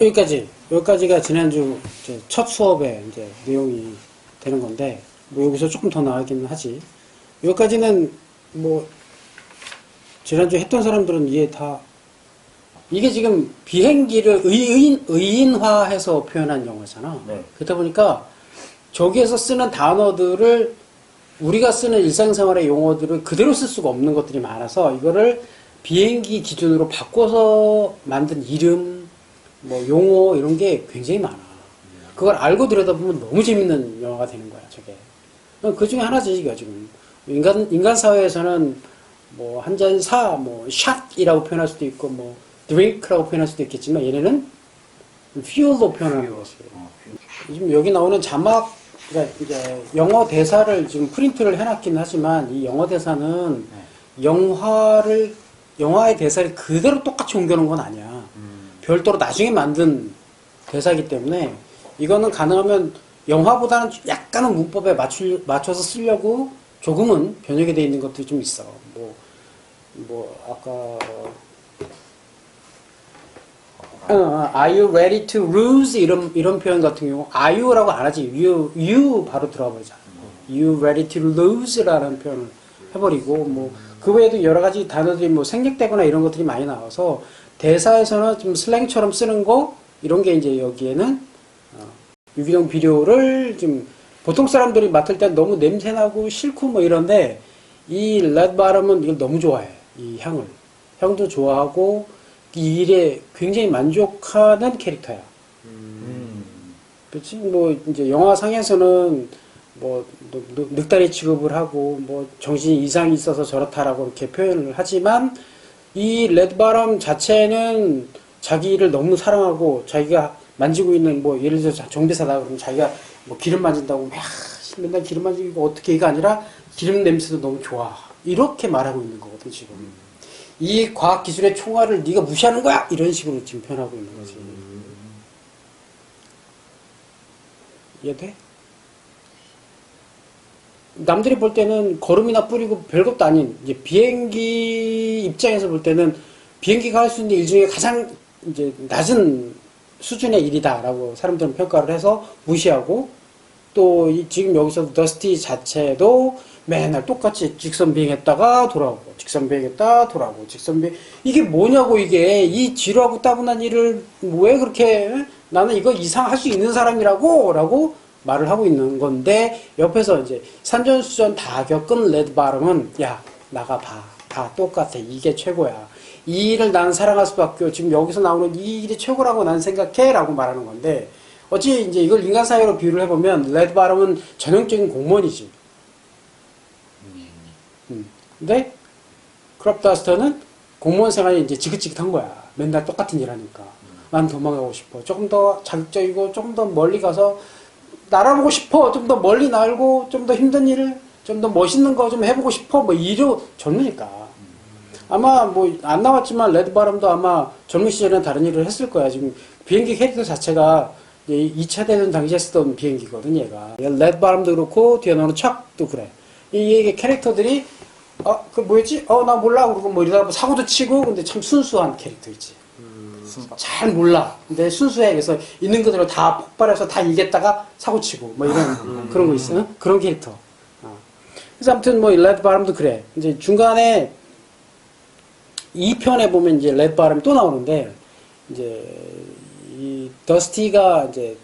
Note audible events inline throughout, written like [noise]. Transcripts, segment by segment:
여기까지 여기까지가 지난주 첫 수업의 이제 내용이 되는 건데 뭐 여기서 조금 더 나가기는 하지 여기까지는 뭐 지난주 했던 사람들은 이해 다 이게 지금 비행기를 의인, 의인화해서 표현한 영어잖아 네. 그렇다 보니까 저기에서 쓰는 단어들을 우리가 쓰는 일상생활의 용어들을 그대로 쓸 수가 없는 것들이 많아서 이거를 비행기 기준으로 바꿔서 만든 이름, 뭐 용어 이런 게 굉장히 많아. 그걸 알고 들여다보면 너무 재밌는 영화가 되는 거야, 저게. 그 중에 하나지, 이거 지금. 인간, 인간 사회에서는 뭐, 한 잔 사, 뭐, 샷이라고 표현할 수도 있고, 뭐, 드링크라고 표현할 수도 있겠지만, 얘네는 fuel로 표현하는 거지. 어, 지금 여기 나오는 자막, 그러니까 이제 영어 대사를 지금 프린트를 해놨긴 하지만 이 영어 대사는 영화를 영화의 대사를 그대로 똑같이 옮겨놓은 건 아니야. 음. 별도로 나중에 만든 대사이기 때문에 이거는 가능하면 영화보다는 약간은 문법에 맞추, 맞춰서 쓰려고 조금은 변형이 되어 있는 것들이 좀 있어. 뭐, 뭐, 아까, 어, 어, are you ready to lose? 이런, 이런 표현 같은 경우, are you라고 안 하지. you, you 바로 들어가 버리잖아. you ready to lose? 라는 표현을 해버리고, 뭐, 그 외에도 여러 가지 단어들이 뭐 생략되거나 이런 것들이 많이 나와서, 대사에서는 좀 슬랭처럼 쓰는 거, 이런 게 이제 여기에는, 어, 유기농 비료를 좀, 보통 사람들이 맡을 때 너무 냄새나고 싫고 뭐 이런데, 이 렛바람은 이걸 너무 좋아해. 이 향을. 향도 좋아하고, 이 일에 굉장히 만족하는 캐릭터야. 음. 그렇지? 뭐 이제 영화상에서는 뭐 늑- 늑- 늑다리 취급을 하고 뭐 정신 이상이 있어서 저렇다라고 이렇게 표현을 하지만 이 레드바람 자체는 자기를 너무 사랑하고 자기가 만지고 있는 뭐 예를 들어서 정비사다 그러면 자기가 뭐 기름 만진다고 막 맨날 기름 만지고 어떻게 이가 아니라 기름 냄새도 너무 좋아. 이렇게 말하고 있는 거거든 지금. 이 과학 기술의 총알을 네가 무시하는 거야! 이런 식으로 지금 표현하고 있는 거지. 이해돼? 남들이 볼 때는 걸음이나 뿌리고 별것도 아닌 이제 비행기 입장에서 볼 때는 비행기가 할 수 있는 일 중에 가장 이제 낮은 수준의 일이다라고 사람들은 평가를 해서 무시하고 또 이- 지금 여기서 더스티 자체도 맨날 똑같이 직선 비행했다가 돌아오고 직선 비행했다 돌아오고 직선 비행 이게 뭐냐고 이게 이 지루하고 따분한 일을 왜 그렇게 응? 나는 이거 이상 할 수 있는 사람이라고 라고 말을 하고 있는 건데 옆에서 이제 산전수전 다 겪은 레드 바름은 야 나가봐 다 똑같아 이게 최고야 이 일을 나는 사랑할 수밖에 없고 지금 여기서 나오는 이 일이 최고라고 난 생각해 라고 말하는 건데 어찌 이제 이걸 인간 사회로 비유를 해보면 레드바름은 전형적인 공무원이지 음. 근데 크롭다스터는 공무원 생활이 이제 지긋지긋한 거야. 맨날 똑같은 일 하니까. 난 도망가고 싶어. 조금 더 자극적이고 조금 더 멀리 가서 날아보고 싶어. 좀 더 멀리 날고 좀 더 힘든 일을 좀 더 멋있는 거 좀 해보고 싶어. 뭐 이러 젊으니까. 아마 뭐 안 나왔지만 레드바람도 아마 젊은 시절에는 다른 일을 했을 거야. 지금 비행기 캐릭터 자체가 2차 대전 당시에 쓰던 비행기거든 얘가. 레드바람도 그렇고 뒤에 나오는 척도 그래. 이, 이 캐릭터들이 어, 그 뭐였지? 어, 나 몰라. 그러고 뭐 이러다가 뭐 사고도 치고, 근데 참 순수한 캐릭터 있지. 잘 몰라. 근데 순수해. 그래서 있는 그대로 다 폭발해서 다 이겼다가 사고 치고, 뭐 이런, 그런 거 있어. 요 그런 캐릭터. 어. 그래서 아무튼 뭐, 레드 바람도 그래. 이제 중간에 2편에 보면 이제 레드 바람이 또 나오는데, 이제, 이 더스티가 이제,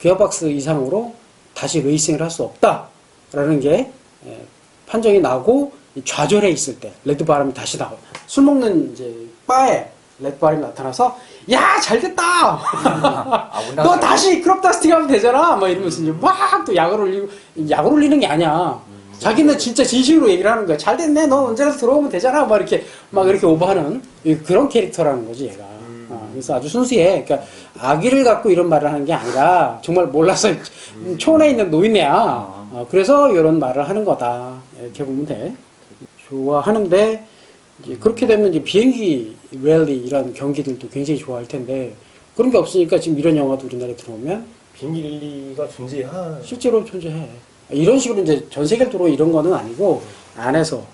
기어박스 이상으로 다시 레이싱을 할 수 없다라는 게 예, 판정이 나고 이 좌절해 있을 때 레드 바람이 다시 나와 술 먹는 이제 바에 레드 바람이 나타나서 야 잘됐다! 아, [laughs] 운동 너 다시 크롭다스틱 하면 되잖아! 막 이러면서 이제 막 또 약을 올리고 약을 올리는 게 아니야. 자기는 진짜 진심으로 얘기를 하는 거야. 잘 됐네. 너 언제라도 들어오면 되잖아! 막 이렇게 막 이렇게 오버하는 이- 그런 캐릭터라는 거지 얘가. 어, 그래서 아주 순수해. 그러니까 악의를 갖고 이런 말을 하는 게 아니라 정말 몰라서 초원에 있는 노인네야. 어, 그래서 이런 말을 하는 거다. 이렇게 보면 돼. 좋아하는데 이제 그렇게 되면 이제 비행기 랠리 이런 경기들도 굉장히 좋아할 텐데 그런 게 없으니까 지금 이런 영화도 우리나라에 들어오면 비행기 릴리가 존재하 실제로 존재해. 이런 식으로 이제 전 세계적으로 이런 거는 아니고 안에서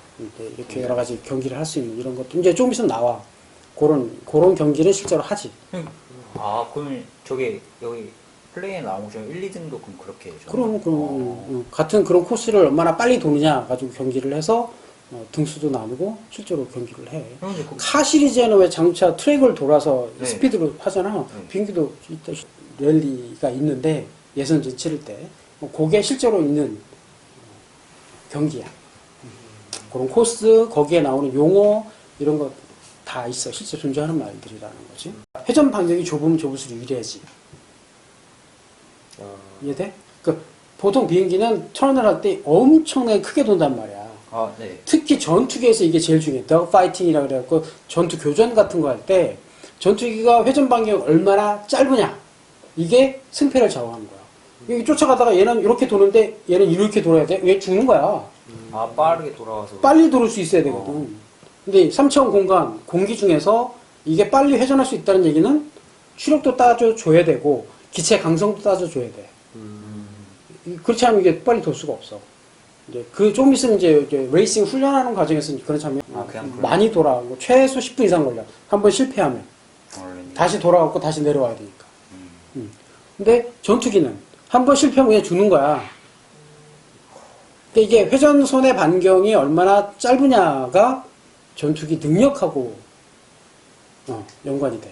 이렇게, 여러 가지 경기를 할 수 있는 이런 것도 이제 조금 있으면 나와. 그런 그런 경기는 실제로 하지. 아, 그러면 저기 여기 플레이에 중에 1, 2등도 그럼 그렇게 해줘? 그럼 그럼 어, 같은 그런 코스를 얼마나 빨리 도느냐 가지고 경기를 해서 어, 등수도 나누고 실제로 경기를 해. 그, 카 시리즈에는 왜 자동차 트랙을 돌아서 네. 스피드로 하잖아. 네. 비행기도 랠리가 있는데 예선전 치를 때뭐 그게 실제로 있는 경기야. 그런 코스 거기에 나오는 용어 이런 거다 있어. 실제 존재하는 말들이라는 거지. 회전 반경이 좁으면 좁을수록 유리하지. 아, 이해돼? 그 보통 비행기는 턴을 할 때 엄청나게 크게 돈단 말이야. 아, 네. 특히 전투기에서 이게 제일 중요해. 더 파이팅이라 그래갖고 전투 교전 같은 거 할 때 전투기가 회전 반경이 얼마나 짧으냐 이게 승패를 좌우하는 거야. 여기 쫓아가다가 얘는 이렇게 도는데 얘는 이렇게 돌아야 돼. 얘 죽는 거야. 아, 빠르게 돌아와서. 빨리 돌을 수 있어야 되거든. 근데 3차원 공간 공기 중에서 이게 빨리 회전할 수 있다는 얘기는 추력도 따져줘야 되고 기체 강성도 따져줘야 돼. 음, 이- 그렇지 않으면 이게 빨리 돌 수가 없어. 이제 그 좀 있으면 이제, 이제 레이싱 훈련하는 과정에서 그런 장면 아, 그냥. 많이 돌아가고 최소 10분 이상 걸려. 한 번 실패하면. 다시 돌아가고 다시 내려와야 되니까. 음. 음. 근데 전투기는 한 번 실패하면 그냥 죽는 거야. 근데 이게 회전선의 반경이 얼마나 짧으냐가 전투기 능력하고 어, 연관이 돼.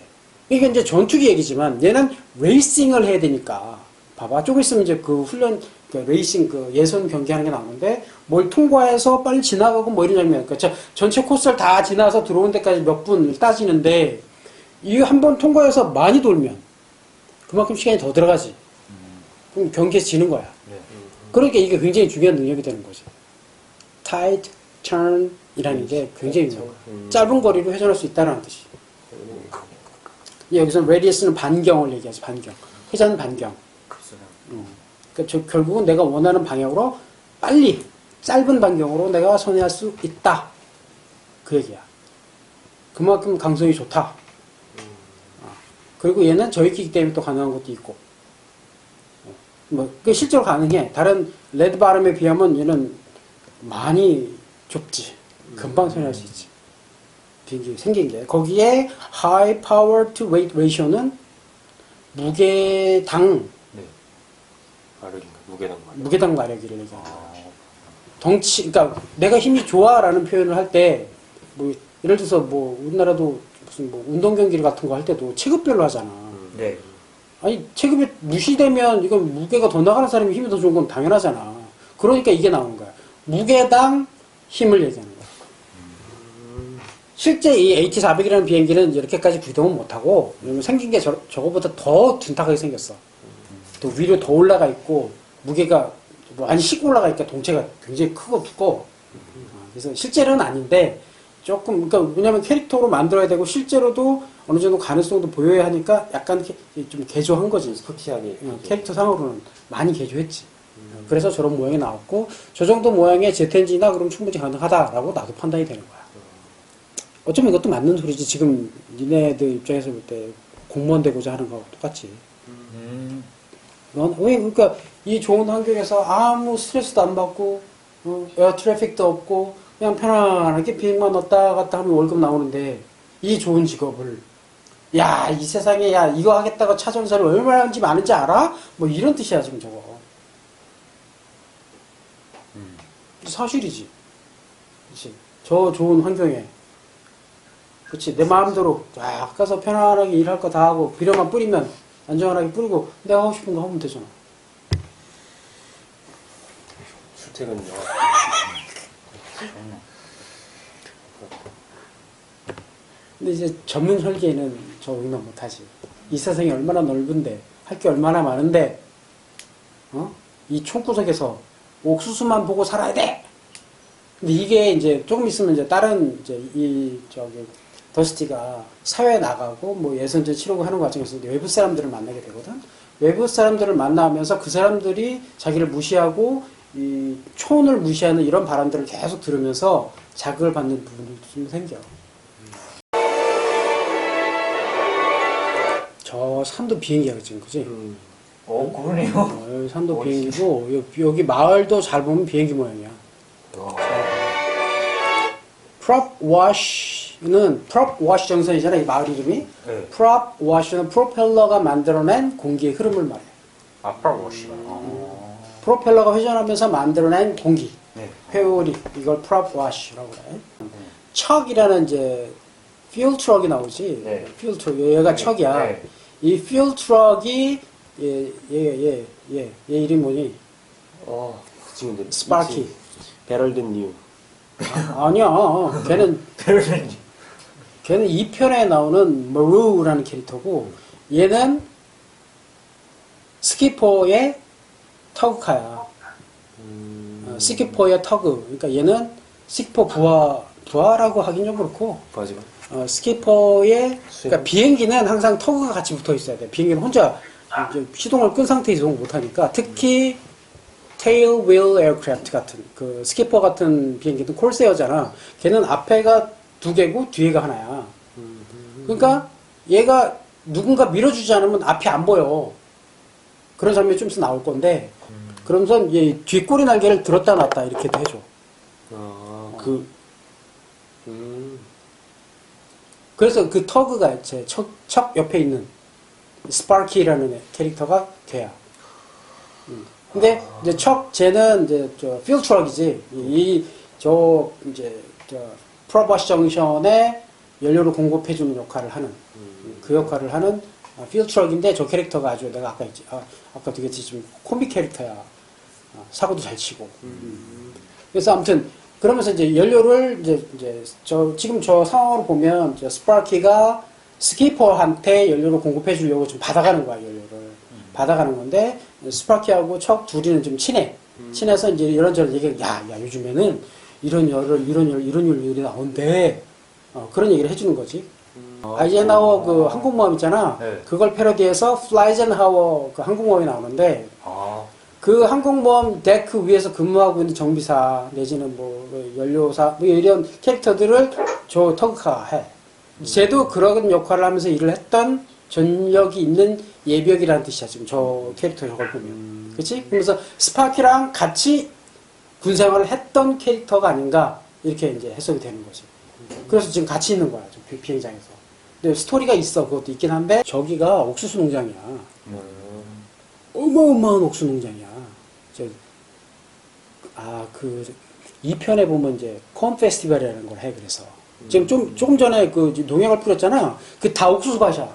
이게 이제 전투기 얘기지만 얘는 레이싱을 해야 되니까 봐봐 조금 있으면 이제 그 훈련 그 레이싱 그 예선 경기하는 게 나오는데 뭘 통과해서 빨리 지나가고 뭐 이런 장면 그러니까 저- 전체 코스를 다 지나서 들어온 데까지 몇 분을 따지는데 이 한 번 통과해서 많이 돌면 그만큼 시간이 더 들어가지. 그럼 경기에서 지는 거야. 네. 그러니까 이게 굉장히 중요한 능력이 되는 거지. Tight turn이라는 게 굉장히 중요해 음. 짧은 거리로 회전할 수 있다는 뜻이. 여기서 radius는 반경을 얘기하지 반경. 회전 반경. 글쎄요. 그러니까 저 결국은 내가 원하는 방향으로 빨리 짧은 반경으로 내가 선회할 수 있다 그 얘기야 그만큼 강성이 좋다 어. 그리고 얘는 저익기이기 때문에 또 가능한 것도 있고 어. 뭐 그게 실제로 가능해 다른 레드 바람에 비하면 얘는 많이 좁지 금방 선회할 수 있지 비행기 생긴 게 거기에 high power to weight ratio는 무게당 네. 마력인가 무게당 마력. 무게당 마력이를 얘기하는. 아, 덩치, 그러니까 내가 힘이 좋아라는 표현을 할 때, 뭐 예를 들어서 뭐 우리나라도 무슨 뭐 운동 경기 같은 거 할 때도 체급별로 하잖아. 음. 네. 아니 체급이 무시되면 이건 무게가 더 나가는 사람이 힘이 더 좋은 건 당연하잖아. 그러니까 이게 나오는 거야. 무게당 힘을 얘기하는 거야. 실제 이 AT400이라는 비행기는 이렇게까지 구동은 못하고 왜냐면 생긴 게 저, 저거보다 더 둔탁하게 생겼어. 또 위로 더 올라가 있고 무게가 뭐 많이 씩 올라가 있니까 동체가 굉장히 크고 두꺼워. 어, 그래서 실제로는 아닌데 조금 그러니까 왜냐면 캐릭터로 만들어야 되고 실제로도 어느 정도 가능성도 보여야 하니까 약간 좀 개조한 거지. 스포티하게. 어, 캐릭터 상으로는 많이 개조했지. 어, 그래서 저런 모양이 나왔고 저 정도 모양의 제트엔진이나 그럼 충분히 가능하다라고 나도 판단이 되는 거야. 어쩌면 이것도 맞는 소리지. 지금 니네들 입장에서 볼 때 공무원 되고자 하는 거하고 똑같지. 음. 넌, 왜, 그러니까 이 좋은 환경에서 아무 스트레스도 안 받고, 어, 에어 트래픽도 없고, 그냥 편안하게 비행만 넣었다 갔다 하면 월급 나오는데, 이 좋은 직업을, 야, 이 세상에, 야, 이거 하겠다고 찾아온 사람이 얼마나 많은지 알아? 뭐 이런 뜻이야, 지금 저거. 음. 사실이지. 그치. 저 좋은 환경에. 그치. 내 마음대로 쫙 가서 편안하게 일할 거 다 하고, 비료만 뿌리면 안전하게 뿌리고, 내가 하고 싶은 거 하면 되잖아. 출퇴근요. 근데 이제 전문 설계는 저 우리만 못하지. 이 세상이 얼마나 넓은데, 할 게 얼마나 많은데, 어? 이 총구석에서 옥수수만 보고 살아야 돼! 근데 이게 이제 조금 있으면 이제 다른 이제 이 저기 더스티가 사회에 나가고 뭐 예선전 치르고 하는 과정에서 외부 사람들을 만나게 되거든. 외부 사람들을 만나면서 그 사람들이 자기를 무시하고 이 촌을 무시하는 이런 바람들을 계속 들으면서 자극을 받는 부분들도 좀 생겨. 저 산도 비행기야, 지금, 그지? 음. 어, 그러네요. 어, 산도? 비행기고, 여기, 마을도 잘 보면 비행기 모양이야. 어. prop wash wash는 prop wash 정선이잖아 이 마을 이름이. 네. prop wash는 프로펠러가 만들어낸 공기의 흐름을 말해. 아, 프로워시가. 프로펠러가 회전하면서 만들어낸 공기, 네. 회오리 이걸 prop wash라고 그래. 척이라는 이제 fuel truck이 나오지. 네. fuel truck 얘가 척이야. 네. 이 fuel truck이 얘얘얘얘 얘 얘, 얘 이름 뭐니? 어, 그 친구들. 스파키. 베럴든 뉴. 아니야. 걔는 [laughs] 베를린. 걔는 2편에 나오는 머루라는 캐릭터고 얘는 스키퍼의 터그카야. 음, 어, 스키퍼의 터그. 그러니까 얘는 스키퍼 부하 부하라고 하긴 좀 그렇고 뭐지만 어, 스키퍼의. 그러니까 비행기는 항상 터그가 같이 붙어 있어야 돼. 비행기는 혼자 이제 시동을 끈 상태에서 이동 못 하니까 특히 테일 윌 에어크래프트 같은 그 스키퍼 같은 비행기는 콜세어잖아. 걔는 앞에가 두 개고 뒤에가 하나야. 그러니까 얘가 누군가 밀어주지 않으면 앞이 안 보여. 그런 장면이 좀 있으면 나올 건데 그러면서 얘 뒷꼬리 날개를 들었다 놨다 이렇게도 해줘. 아, 그, 음, 그래서 그 터그가 제 척, 척 옆에 있는 스파키라는 애- 캐릭터가 걔야. 음. 근데 이제 척 쟤는 이제 저 필드 트럭이지. 이 저 이제 저 프로버시 정션에 연료를 공급해 주는 역할을 하는 그 역할을 하는 아, 필드 트럭인데 저 캐릭터가 아주 내가 아까 있지 아, 아까 되게 지금 코믹 캐릭터야. 아, 사고도 잘 치고. 그래서 아무튼 그러면서 이제 연료를 이제 이제 저 지금 저 상황을 보면 저 스파키가 스키퍼한테 연료를 공급해 주려고 좀 받아가는 거야 연료를. 받아가는 건데 스파키하고 척 둘이는 좀 친해. 친해서 이제 이런저런 얘기 야야 요즘에는 이런 열을 이런 열 이런 열이 나온대 어, 그런 얘기를 해주는 거지. 아이젠하워 그 항공모함 있잖아. 네. 그걸 패러디해서 플라이젠하워 그 항공모함이 나오는데 아, 그 항공모함 데크 위에서 근무하고 있는 정비사 내지는 뭐 연료사 뭐 이런 캐릭터들을 저 터그카가 해. 쟤도 그런 역할을 하면서 일을 했던 전력이 있는 예비역이라는 뜻이야 지금 저 캐릭터 저걸 보면. 그렇지? 그러면서 스파키랑 같이 군 생활을 했던 캐릭터가 아닌가 이렇게 이제 해석이 되는 거지. 그래서 지금 같이 있는 거야 좀 비- 비행장에서. 근데 스토리가 있어 그것도 있긴 한데 저기가 옥수수 농장이야. 음, 어마어마한 옥수 농장이야. 저, 아, 그, 2편에 보면 이제, 콘 페스티벌이라는 걸 해, 그래서. 지금 좀, 조금 전에 그 농약을 뿌렸잖아. 그 다 옥수수 밭이야.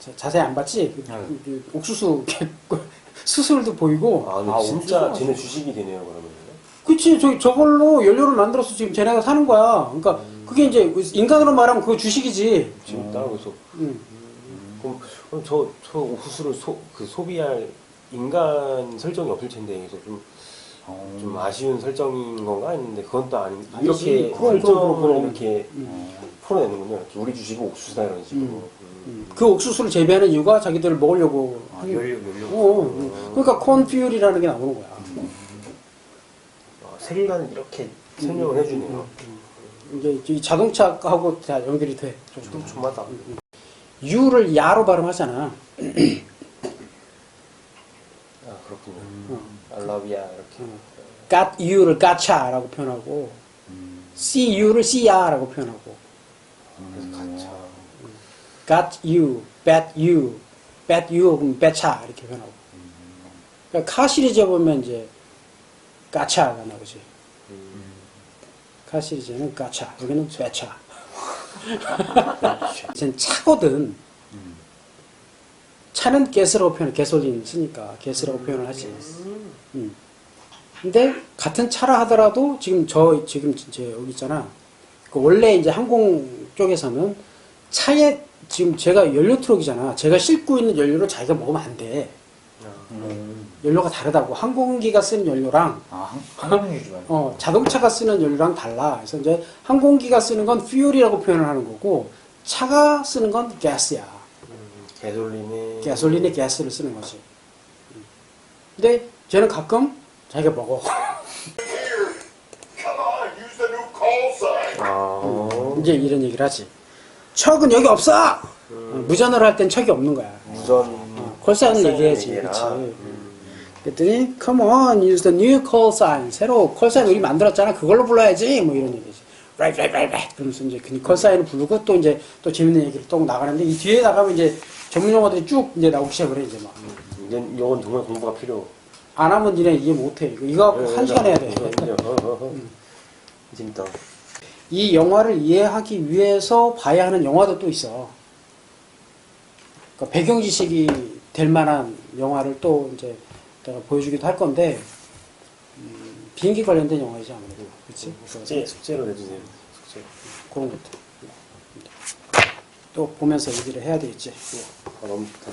자, 자세히 안 봤지? 그, 네. 그 옥수수 [laughs] 수술도 보이고. 아, 근데 아, 진짜 쟤네 주식이 되네요, 그러면. 그치, 저, 저걸로 연료를 만들어서 지금 쟤네가 사는 거야. 그러니까, 그게 이제, 인간으로 말하면 그거 주식이지. 지금 따로 그래서. 응. 그럼, 그럼 저, 저 옥수수를 소, 그 소비할 인간 설정이 없을 텐데, 그래서 좀, 어. 좀 아쉬운 설정인 건가 했는데, 그건 또 아닌. 이렇게 설정을. 이렇게 음. 풀어내는군요. 이렇게 우리 주식은 옥수수다 이런 식으로. 음. 음. 음. 그 옥수수를 재배하는 이유가 자기들을 먹으려고 아, 하는 연료, 연료. 어, 어. 그러니까 콘퓨리라는 게 나오는 거야. 아, 세계관을 이렇게 설명을 해주네요. 이제 이 자동차하고 다 연결이 돼. 좀 좀마다. 유를 야로 발음하잖아. 아, 그렇군요. 알라비아 이렇게. got you를 gotcha라고 표현하고 see you를 see야라고 표현하고 그래서 가차. Got you, bet you, bet you 그럼 betcha 이렇게 표현하고. 그러니까 카 시리즈에 보면 이제 gotcha가 나오지. 카 시리즈는 gotcha, 여기는 betcha. 이젠 차거든. 차는 가스라고 표현, 가솔린 쓰니까 가스라고 표현을 하지. 음. 근데 같은 차라 하더라도 지금 저 지금 이제 여기 있잖아. 그 원래 이제 항공 쪽에서는 차에 지금 제가 연료 트럭이잖아. 제가 싣고 있는 연료를 자기가 먹으면 안 돼. 음. 연료가 다르다고. 항공기가 쓰는 연료랑 아, 한, 한국 유주가. 어, 자동차가 쓰는 연료랑 달라. 그래서 이제 항공기가 쓰는 건 fuel이라고 표현을 하는 거고 차가 쓰는 건 가스야. 음, 개솔린에. 가솔린의 가스를 쓰는 거지. 음. 근데 쟤는 가끔 자기가 먹어. 아, 이제 이런 얘기를 하지. 척은 여기 없어! 어, 무전을 할땐 척이 없는 거야. 무전. 어, 콜 사인을 얘기해야지. 얘기해라. 그치. 음. 그랬더니, come on, use the new call sign. 새로 콜 사인 우리 만들었잖아. 그걸로 불러야지. 뭐 이런 얘기지. 라이 라이 라이 라이 그러면서 이제 그 컬사인을 부르고 또 이제 또 재밌는 얘기를 또 나가는데 이 뒤에 나가면 이제 전문 용어들이 쭉 이제 나오기 시작을 해 이제 막. 이제 이건 정말 공부가 필요. 안 하면 니네 이해 못해. 이거, 이거 갖고 한 시간 해야 돼. 어, [laughs] 어, 어, 어. 재밌다. 이 영화를 이해하기 위해서 봐야 하는 영화도 또 있어. 그러니까 배경 지식이 될 만한 영화를 또 이제 내가 보여주기도 할 건데 음, 비행기 관련된 영화이지 아무래도 그렇지? 숙제 숙제로 내주세요. 숙제. 그런 것도 또 보면서 얘기를 해야 되겠지. 아 너무 좋다.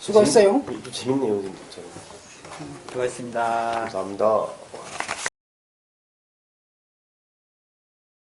수고했어요. 재밌- 재밌네요, 진짜. 수고하셨습니다. 감사합니다.